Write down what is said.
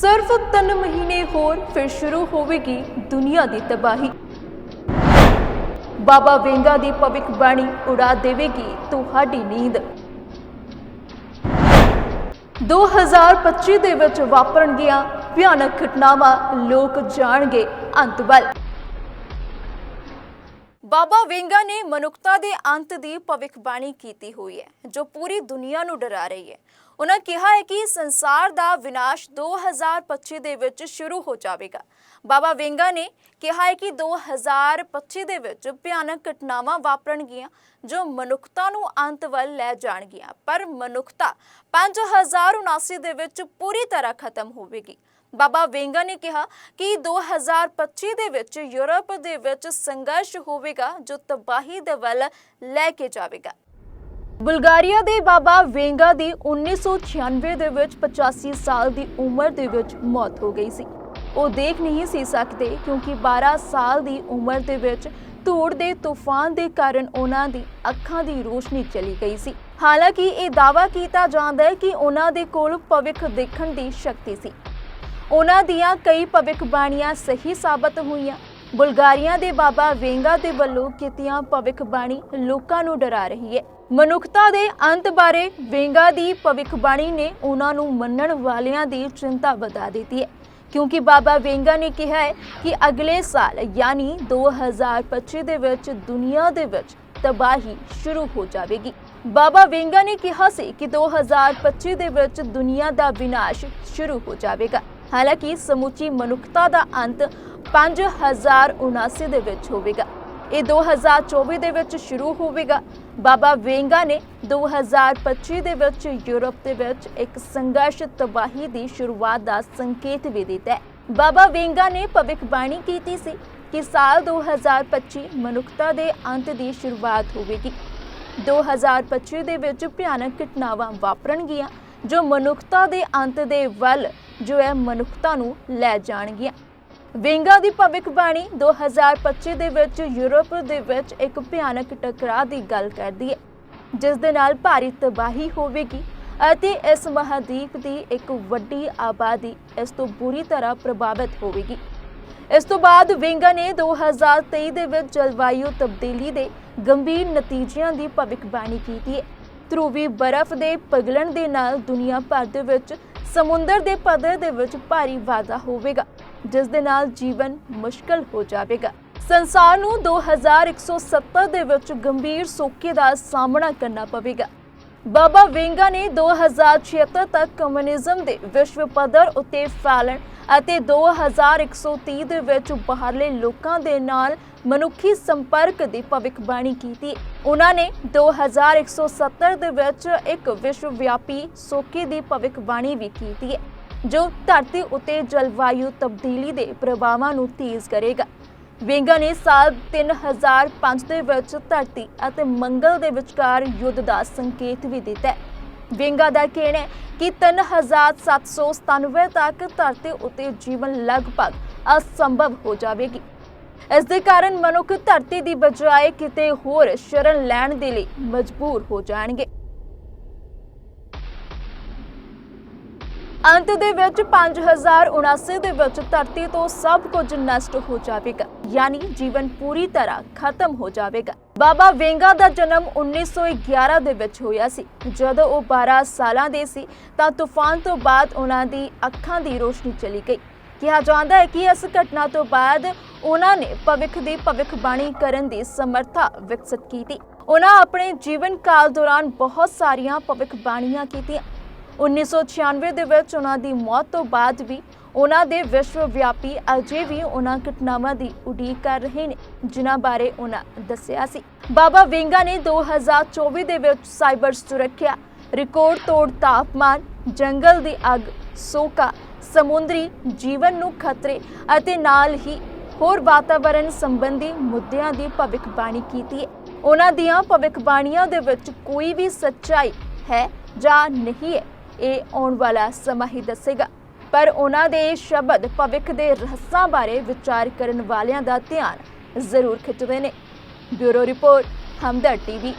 ਸਿਰਫ 3 ਮਹੀਨੇ ਹੋਰ ਫਿਰ ਸ਼ੁਰੂ ਹੋਵੇਗੀ ਦੁਨੀਆ ਦੀ ਤਬਾਹੀ। ਬਾਬਾ ਵੇਂਗਾ ਦੀ ਭਵਿੱਖਬਾਣੀ ਉਡਾ ਦੇਵੇਗੀ ਤੁਹਾਡੀ ਨੀਂਦ। 2025 ਦੇ ਵਿੱਚ ਵਾਪਰਨਗੀਆਂ ਭਿਆਨਕ ਘਟਨਾਵਾਂ, ਲੋਕ ਜਾਣਗੇ ਅੰਤ ਵੱਲ। ਬਾਬਾ ਵੇਂਗਾ ਨੇ ਮਨੁੱਖਤਾ ਦੇ ਅੰਤ ਦੀ ਭਵਿੱਖਬਾਣੀ ਕੀਤੀ ਹੋਈ ਹੈ, ਜੋ ਪੂਰੀ ਦੁਨੀਆ ਨੂੰ ਡਰਾ ਰਹੀ ਹੈ। ਉਹਨਾਂ ਕਿਹਾ ਹੈ ਕਿ ਸੰਸਾਰ ਦਾ ਵਿਨਾਸ਼ 2025 ਦੇ ਵਿੱਚ ਸ਼ੁਰੂ ਹੋ ਜਾਵੇਗਾ। ਬਾਬਾ ਵੇਂਗਾ ਨੇ ਕਿਹਾ ਹੈ ਕਿ 2025 ਦੇ ਵਿੱਚ ਭਿਆਨਕ ਘਟਨਾਵਾਂ ਵਾਪਰਨਗੀਆਂ, ਜੋ ਮਨੁੱਖਤਾ ਨੂੰ ਅੰਤ ਵੱਲ ਲੈ ਜਾਣਗੀਆਂ, ਪਰ ਮਨੁੱਖਤਾ 5079 ਦੇ ਵਿੱਚ ਪੂਰੀ ਤਰ੍ਹਾਂ ਖਤਮ ਹੋਵੇਗੀ। ਬਾਬਾ ਵੇਂਗਾ ਨੇ ਕਿਹਾ ਕਿ 2025 ਦੇ ਵਿੱਚ ਯੂਰਪ ਦੇ ਵਿੱਚ ਸੰਘਰਸ਼ ਹੋਵੇਗਾ, ਜੋ ਤਬਾਹੀ ਦੇ ਵੱਲ ਲੈ ਕੇ ਜਾਵੇਗਾ। ਬੁਲਗਾਰੀਆ ਦੇ ਬਾਬਾ ਵੇਂਗਾ ਦੀ 1996 ਦੇ ਵਿੱਚ 85 ਸਾਲ ਦੀ ਉਮਰ ਦੇ ਵਿੱਚ ਮੌਤ ਹੋ ਗਈ ਸੀ। ਉਹ ਦੇਖ ਨਹੀਂ ਸੀ ਸਕਦੇ ਕਿਉਂਕਿ 12 ਸਾਲ ਦੀ ਉਮਰ ਦੇ ਵਿੱਚ ਧੂੜ ਦੇ ਤੂਫਾਨ ਦੇ ਕਾਰਨ ਉਹਨਾਂ ਦੀ ਅੱਖਾਂ ਦੀ ਰੋਸ਼ਨੀ ਚਲੀ ਗਈ ਸੀ। ਹਾਲਾਂਕਿ ਇਹ ਦਾਅਵਾ ਕੀਤਾ ਜਾਂਦਾ ਹੈ ਕਿ ਉਹਨਾਂ ਦੇ ਕੋਲ ਭਵਿੱਖ ਦੇਖਣ ਦੀ ਸ਼ਕਤੀ ਸੀ। ਉਹਨਾਂ ਦੀਆਂ ਕਈ ਭਵਿੱਖਬਾਣੀਆਂ ਸਹੀ ਸਾਬਤ ਹੋਈਆਂ ਬੁਲਗਾਰੀਆ ਦੇ ਬਾਬਾ ਵੇਂਗਾ ਦੇ ਵੱਲੋਂ ਕੀਤੀਆਂ ਭਵਿੱਖਬਾਣੀ ਲੋਕਾਂ ਨੂੰ ਡਰਾ ਰਹੀ ਹੈ। ਮਨੁੱਖਤਾ ਦੇ ਅੰਤ ਬਾਰੇ ਵੇਂਗਾ ਦੀ ਭਵਿੱਖਬਾਣੀ ਨੇ ਉਹਨਾਂ ਨੂੰ ਮੰਨਣ ਵਾਲਿਆਂ ਦੀ ਚਿੰਤਾ ਵਧਾ ਦਿੱਤੀ ਹੈ। ਕਿਉਂਕਿ ਬਾਬਾ ਵੇਂਗਾ ਨੇ ਕਿਹਾ ਹੈ ਕਿ ਅਗਲੇ ਸਾਲ, ਯਾਨੀ 2025 ਦੇ ਵਿੱਚ ਦੁਨੀਆ ਦੇ ਵਿੱਚ ਤਬਾਹੀ ਸ਼ੁਰੂ ਹੋ ਜਾਵੇਗੀ। ਬਾਬਾ ਵੇਂਗਾ ਨੇ ਕਿਹਾ ਸੀ ਕਿ 2025 ਦੇ ਵਿੱਚ ਦੁਨੀਆ ਦਾ ਵਿਨਾਸ਼ ਸ਼ੁਰੂ ਹੋ ਜਾਵੇਗਾ। ਹਾਲਾਂਕਿ ਸਮੁੱਚੀ ਮਨੁੱਖਤਾ ਦਾ ਅੰਤ 5079 ਦੇ ਵਿੱਚ ਹੋਵੇਗਾ। ਇਹ 2024 ਦੇ ਵਿੱਚ ਸ਼ੁਰੂ ਹੋਵੇਗਾ। ਬਾਬਾ ਵੇਂਗਾ ਨੇ 2025 ਦੇ ਵਿੱਚ ਯੂਰਪ ਦੇ ਵਿੱਚ ਇੱਕ ਸੰਘਰਸ਼ ਤਬਾਹੀ ਦੀ ਸ਼ੁਰੂਆਤ ਦਾ ਸੰਕੇਤ ਵੀ ਦਿੱਤਾ ਹੈ। ਬਾਬਾ ਵੇਂਗਾ ਨੇ ਭਵਿੱਖਬਾਣੀ ਕੀਤੀ ਸੀ ਕਿ ਸਾਲ 2025 ਮਨੁੱਖਤਾ ਦੇ ਅੰਤ ਦੀ ਸ਼ੁਰੂਆਤ ਹੋਵੇਗੀ। 2025 ਦੇ ਵਿੱਚ ਭਿਆਨਕ ਘਟਨਾਵਾਂ ਵਾਪਰਨਗੀਆਂ, ਜੋ ਮਨੁੱਖਤਾ ਦੇ ਅੰਤ ਦੇ ਵੱਲ, ਜੋ ਹੈ ਮਨੁੱਖਤਾ ਨੂੰ ਲੈ ਜਾਣਗੀਆਂ। ਵਿੰਗਾ ਦੀ ਭਵਿੱਖਬਾਣੀ 2025 ਦੇ ਵਿੱਚ ਯੂਰਪ ਦੇ ਵਿੱਚ ਇੱਕ ਭਿਆਨਕ ਟਕਰਾਅ ਦੀ ਗੱਲ ਕਰਦੀ ਹੈ, ਜਿਸ ਦੇ ਨਾਲ ਭਾਰੀ ਤਬਾਹੀ ਹੋਵੇਗੀ ਅਤੇ ਇਸ ਮਹਾਦੀਪ ਦੀ ਇੱਕ ਵੱਡੀ ਆਬਾਦੀ ਇਸ ਤੋਂ ਬੁਰੀ ਤਰ੍ਹਾਂ ਪ੍ਰਭਾਵਿਤ ਹੋਵੇਗੀ। ਇਸ ਤੋਂ ਬਾਅਦ ਵਿੰਗਾ ਨੇ 2023 ਦੇ ਵਿੱਚ ਜਲਵਾਯੂ ਤਬਦੀਲੀ ਦੇ ਗੰਭੀਰ ਨਤੀਜਿਆਂ ਦੀ ਭਵਿੱਖਬਾਣੀ ਕੀਤੀ ਹੈ। ਧਰੂਵੀ ਬਰਫ਼ ਦੇ ਪਿਘਲਣ ਦੇ ਨਾਲ ਦੁਨੀਆ ਭਰ ਦੇ ਵਿੱਚ ਸਮੁੰਦਰ ਦੇ ਪੱਧਰ ਦੇ ਵਿੱਚ ਭਾਰੀ ਵਾਧਾ ਹੋਵੇਗਾ। ਜਿਸ ਦੇ ਨਾਲ ਜੀਵਨ ਮੁਸ਼ਕਲ ਹੋ ਜਾਵੇਗਾ। ਸੰਸਾਰ ਨੂੰ 2170 ਦੇ ਵਿੱਚ ਗੰਭੀਰ ਸੋਕੇ ਦਾ ਸਾਹਮਣਾ ਕਰਨਾ ਪਵੇਗਾ। ਬਾਬਾ ਵੇਂਗਾ ਨੇ 2076 ਤੱਕ ਕਮਿਊਨਿਜ਼ਮ ਦੇ ਵਿਸ਼ਵ ਪੱਧਰ ਉੱਤੇ ਫੈਲਣ ਅਤੇ 2130 ਦੇ ਵਿੱਚ ਬਾਹਰਲੇ ਲੋਕਾਂ ਦੇ ਨਾਲ ਮਨੁੱਖੀ ਸੰਪਰਕ ਦੀ ਭਵਿੱਖਬਾਣੀ ਕੀਤੀ। ਉਹਨਾਂ ਨੇ 2170 ਦੇ ਵਿੱਚ ਇੱਕ ਵਿਸ਼ਵ ਵਿਆਪੀ ਸੋਕੇ ਦੀ ਭਵਿੱਖਬਾਣੀ ਵੀ ਕੀਤੀ ਹੈ। ਜੋ ਧਰਤੀ ਉੱਤੇ ਜਲਵਾਯੂ ਤਬਦੀਲੀ ਦੇ ਪ੍ਰਭਾਵਾਂ ਨੂੰ ਤੇਜ਼ ਕਰੇਗਾ। ਵੇਂਗਾ ਨੇ ਸਾਲ 3005 ਦੇ ਵਿੱਚ ਧਰਤੀ ਅਤੇ ਮੰਗਲ ਦੇ ਵਿਚਕਾਰ ਯੁੱਧ ਦਾ ਸੰਕੇਤ ਵੀ ਦਿੱਤਾ ਹੈ। ਵੇਂਗਾ ਦਾ ਕਹਿਣਾ ਹੈ ਕਿ 3797 ਤੱਕ ਧਰਤੀ ਉੱਤੇ ਜੀਵਨ ਲਗਭਗ ਅਸੰਭਵ ਹੋ ਜਾਵੇਗੀ। ਇਸ ਦੇ ਕਾਰਨ ਮਨੁੱਖ ਧਰਤੀ ਦੀ ਬਜਾਏ ਕਿਤੇ ਹੋਰ ਸ਼ਰਨ ਲੈਣ ਦੇ ਲਈ ਮਜਬੂਰ ਹੋ ਜਾਣਗੇ। ਅੰਤ ਦੇ ਵਿੱਚ 5079 ਦੇ ਵਿੱਚ ਧਰਤੀ ਤੋਂ ਸਭ ਕੁਝ ਨਸ਼ਟ ਹੋ ਜਾਵੇਗਾ, ਯਾਨੀ ਜੀਵਨ ਪੂਰੀ ਤਰ੍ਹਾਂ ਖਤਮ ਹੋ ਜਾਵੇਗਾ। ਬਾਬਾ ਵੇਂਗਾ ਦਾ ਜਨਮ 1911 ਦੇ ਵਿੱਚ ਹੋਇਆ ਸੀ। ਜਦੋਂ ਉਹ 12 ਸਾਲਾਂ ਦੇ ਸੀ, ਤਾਂ ਤੂਫਾਨ ਤੋਂ ਬਾਅਦ ਉਹਨਾਂ ਦੀ ਅੱਖਾਂ ਦੀ ਰੋਸ਼ਨੀ ਚਲੀ ਗਈ। ਕਿਹਾ ਜਾਂਦਾ ਹੈ ਕਿ ਇਸ ਘਟਨਾ ਤੋਂ ਬਾਅਦ ਉਹਨਾਂ ਨੇ ਭਵਿੱਖ ਦੀ ਭਵਿੱਖਬਾਣੀ ਕਰਨ ਦੀ ਸਮਰੱਥਾ ਵਿਕਸਿਤ ਕੀਤੀ। ਉਹਨਾਂ ਆਪਣੇ ਜੀਵਨ ਕਾਲ ਦੌਰਾਨ ਬਹੁਤ ਸਾਰੀਆਂ ਭਵਿੱਖਬਾਣੀਆਂ ਕੀਤੀਆਂ। 1996 ਦੇ ਵਿੱਚ ਉਹਨਾਂ ਦੀ ਮੌਤ ਤੋਂ ਬਾਅਦ ਵੀ ਉਹਨਾਂ ਦੇ ਵਿਸ਼ਵ ਵਿਆਪੀ ਅਜੇ ਵੀ ਉਹਨਾਂ ਘਟਨਾਵਾਂ ਦੀ ਉਡੀਕ ਕਰ ਰਹੇ ਨੇ, ਜਿਨ੍ਹਾਂ ਬਾਰੇ ਉਹਨਾਂ ਦੱਸਿਆ ਸੀ। ਬਾਬਾ ਵਿੰਗਾ ਨੇ 2024 ਦੇ ਵਿੱਚ ਸਾਈਬਰ ਸੁਰੱਖਿਆ ਰਿਕਾਰਡ ਤੋੜ ਤਾਪਮਾਨ, ਜੰਗਲ ਦੀ ਅੱਗ, ਸੋਕਾ, ਸਮੁੰਦਰੀ ਜੀਵਨ ਨੂੰ ਖਤਰੇ ਅਤੇ ਨਾਲ ਹੀ ਹੋਰ ਵਾਤਾਵਰਣ ਸੰਬੰਧੀ ਮੁੱਦਿਆਂ ਦੀ ਭਵਿੱਖਬਾਣੀ ਕੀਤੀ ਹੈ। ਉਹਨਾਂ ਦੀਆਂ ਭਵਿੱਖਬਾਣੀਆਂ ਦੇ ਵਿੱਚ ਕੋਈ ਵੀ ਸੱਚਾਈ ਹੈ ਜਾਂ ਨਹੀਂ ਹੈ। ਇਹ ਆਉਣ ਵਾਲਾ ਸਮਾਂ ਹੀ ਦੱਸੇਗਾ। ਪਰ ਉਹਨਾਂ ਦੇ ਸ਼ਬਦ ਭਵਿੱਖ ਦੇ ਰਹੱਸਾਂ ਬਾਰੇ ਵਿਚਾਰ ਕਰਨ ਵਾਲਿਆਂ ਦਾ ਧਿਆਨ ਜ਼ਰੂਰ ਖਿੱਚਦੇ ਨੇ। Bureau report, Hamdard TV.